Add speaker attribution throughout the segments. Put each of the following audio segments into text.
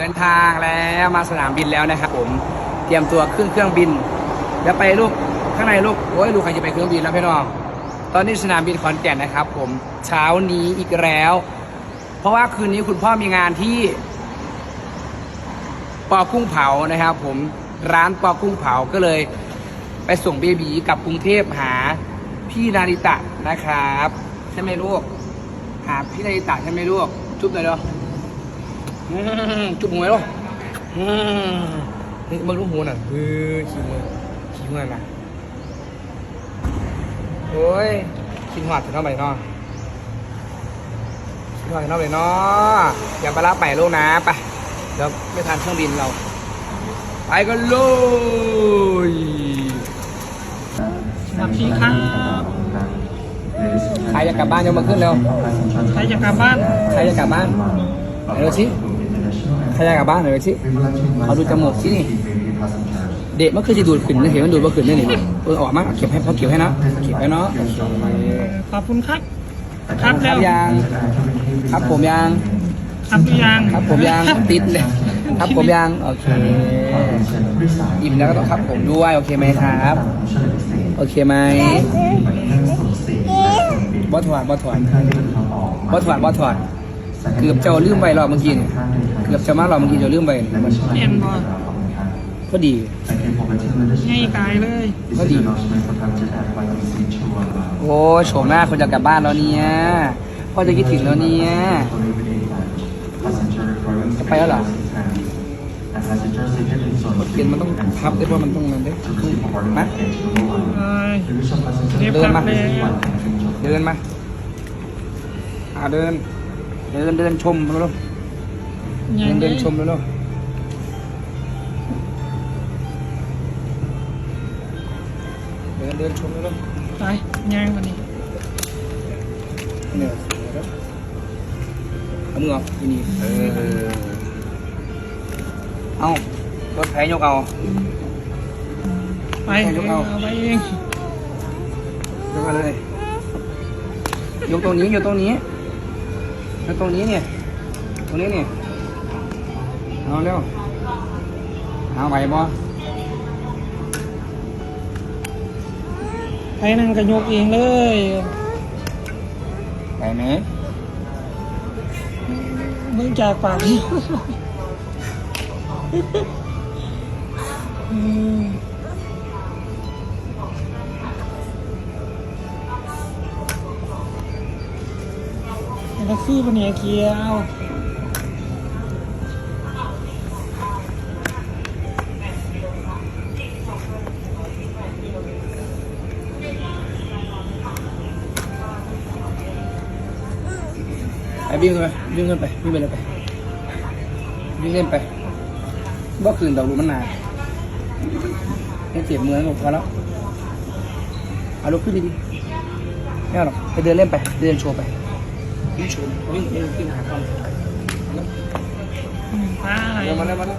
Speaker 1: เดินทางแล้วมาสนามบินแล้วนะครับผมเตรียมตัวขึ้นเครื่องบิน แล้วไปลูกข้างในลูกโอ้ยลูกใครจะไปเครื่องบินแล้วพี่น้องตอนนี้สนามบินขอนแก่นนะครับ ผมเช้านี้อีกแล้ว เพราะว่าคืนนี้คุณพ่อมีงานที่ปอกุ้งเผานะครับ ผมร้านปอกุ้งเผาก็เลย ไปส่งเบบีกับกรุงเทพหาพี่นาริตะนะครับใช่ไหมลูกหาพี่นาริตะใช่ไหมลูกจุ๊บหน่อยเด้อ อืมจุ๊บหวลูกอืมนี่มึงรู้หัวน่ะเฮ้ยขี้มือขี้มือน่ะโอ้ยกินหอดถึงเท่าไหร่เนาะกินหอดถึงเท่าไหร่เนาะอย่าไปรับไปลูกนะไปเดี๋ยวไม่ทันเครื่องบินเรา ไปกันเลย
Speaker 2: สวัสดีครับ
Speaker 1: ใครจะกลับบ้านยกมาขึ้นเร็ว
Speaker 2: ใครจะกลับบ้าน
Speaker 1: ใครจะกลับบ้านไหนดูสิ ใครจะกลับบ้านไหนดูสิเอาดูจมูกสินี่ เด็กมันคือจะดูดขึ้นนะเห็นมันดูดว่าขึ้นได้นี่เออออกมาเอาเก็บให้เขาเก็บให้เนาะเก็บให้เนาะโอเค
Speaker 2: ขอบคุณครับค
Speaker 1: ค
Speaker 2: รั
Speaker 1: รั
Speaker 2: บบแล้ว
Speaker 1: ยังครับผมยัง
Speaker 2: ครับหรือยัง
Speaker 1: ครับผมยังติดเลยครับผมยังโอเคอิ่มแล้วก็ต้องครับผมด้วยโอเคไหมครับ โอเคไหมบอถอดบอถอดบอถอดบอถอด เกือบจะเอาลืมไปรอบเมื่อกี้นี่เกือบจะมารอบเมื่อกี้จะลืมไป
Speaker 2: เห็นบ่
Speaker 1: พอดี
Speaker 2: ง่ายกายเลย
Speaker 1: พอดี โอ้โฉมหน้าคนจะกลับบ้านแล้วเนี่ยพ่อจะคิดถึงแล้วเนี่ยจะไปแล้วเหรอรถเปลี่ยนมันต้องพับได้เพราะมันต้องนั่นได้มา
Speaker 2: เอ้ยเรียบ
Speaker 1: เดิน
Speaker 2: กลั
Speaker 1: มา
Speaker 2: บแล้ว
Speaker 1: เดินมาอ่าเดิน เดินเดินชมเร็ว
Speaker 2: ยั
Speaker 1: เดิ
Speaker 2: ง
Speaker 1: น
Speaker 2: ไง
Speaker 1: เดินชมเร็วเดินเดินชมเร็ว
Speaker 2: ไปยังวันนี้
Speaker 1: เนี่ยเอามือออกที่นี่เออเอารถไถยกเอา
Speaker 2: ไป
Speaker 1: ยกเอา
Speaker 2: เอาไปเอง
Speaker 1: ยกมาเลยยกตรงนี้ยกตรงนี้ ยกตรงนี้เนี่ย ตรงนี้เนี่ย เอาเร็ว เอาไหวบ่
Speaker 2: ไปนั่งกระยกเองเลย
Speaker 1: ไหวไหม
Speaker 2: มึงจากปากนี่อืม แท็กซี่ปะเนี่ยเกียว
Speaker 1: ไปวิ่งไปวิ่งขึ้นไปวิ่งไปเลยไปวิ่งเล่นไปบ่คืนดอกลูมันหนาไม่เจ็บมือหรอกพอแล้วเอาลุกขึ้นดีๆไม่เอาหรอกไปเดินเล่นไป เดินโชว์ไป วิ่งโชว์วิ่งวิ่งวิ่งหาความ
Speaker 2: อืมไป
Speaker 1: เร็วมาเร็วมาเร็ว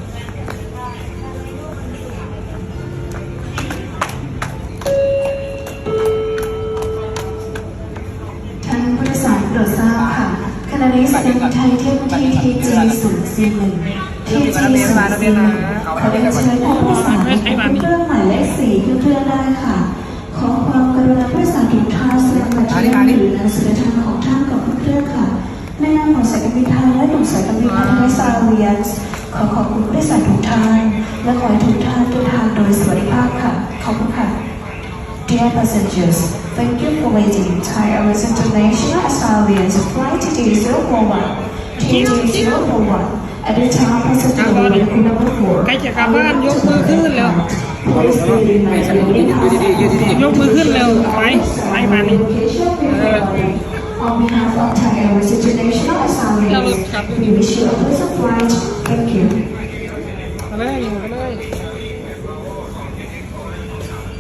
Speaker 3: ท่านผู้โดยสารโปรดทราบค่ะขณะนี้สายการบินไทยเที่ยวที่ TG ศูนย์สี่หนึ่ง TG ศูนย์สี่หนึ่งขอเรียนเชิญผู้โดยสารขึ้นเครื่องหมายเลขสี่ขึ้นเครื่องได้ค่ะ ขอความกรุณาผู้โดยสารทุกท่านแสดงบัตรที่นั่งหรือหนังสือเดินทางของท่านกับขึ้นเครื่องค่ะในนามของสายการบินไทยและกลุ่มสายการบินพันธมิตรซาเวียนส์ขอขอบคุณผู้โดยสารทุกท่าน และขอให้ทุกท่านเดินทางโดยสวัสดิภาพค่ะ ขอบคุณค่ะ Dear passengers, thank you for waiting. Thai Airways International Airlines flight TT041, TT041. At the time, passenger will be in number 4.
Speaker 2: ใกล้จะกลับบ้านยกมือขึ้นเร็ว
Speaker 3: Please remain
Speaker 1: ไปสักนิดยืดดีๆยืดดี
Speaker 2: ยกมือขึ้นเร็วไปไปมานี่
Speaker 3: location before. On behalf of Thai Airways International Airlines, we wish you a pleasant flight. Thank you.
Speaker 2: ไปเลยอยู่ไปเลย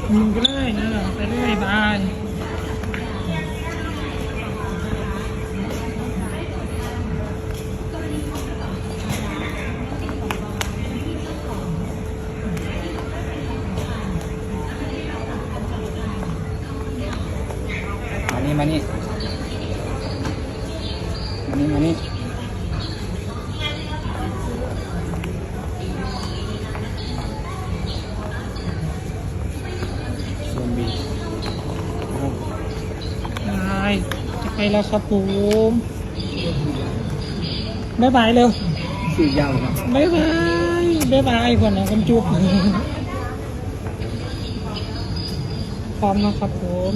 Speaker 2: อยู่ไปเลยเออไปเลยบาย
Speaker 1: นี่มานี่ส่วนบี
Speaker 2: ได้จะไปแล้วครับผมบ๊ายบายเร็ว
Speaker 1: สี่ยาวครับ
Speaker 2: บ๊ายบายบ๊ายบายคนนะคนจุ๊บพร้อมนะครับผม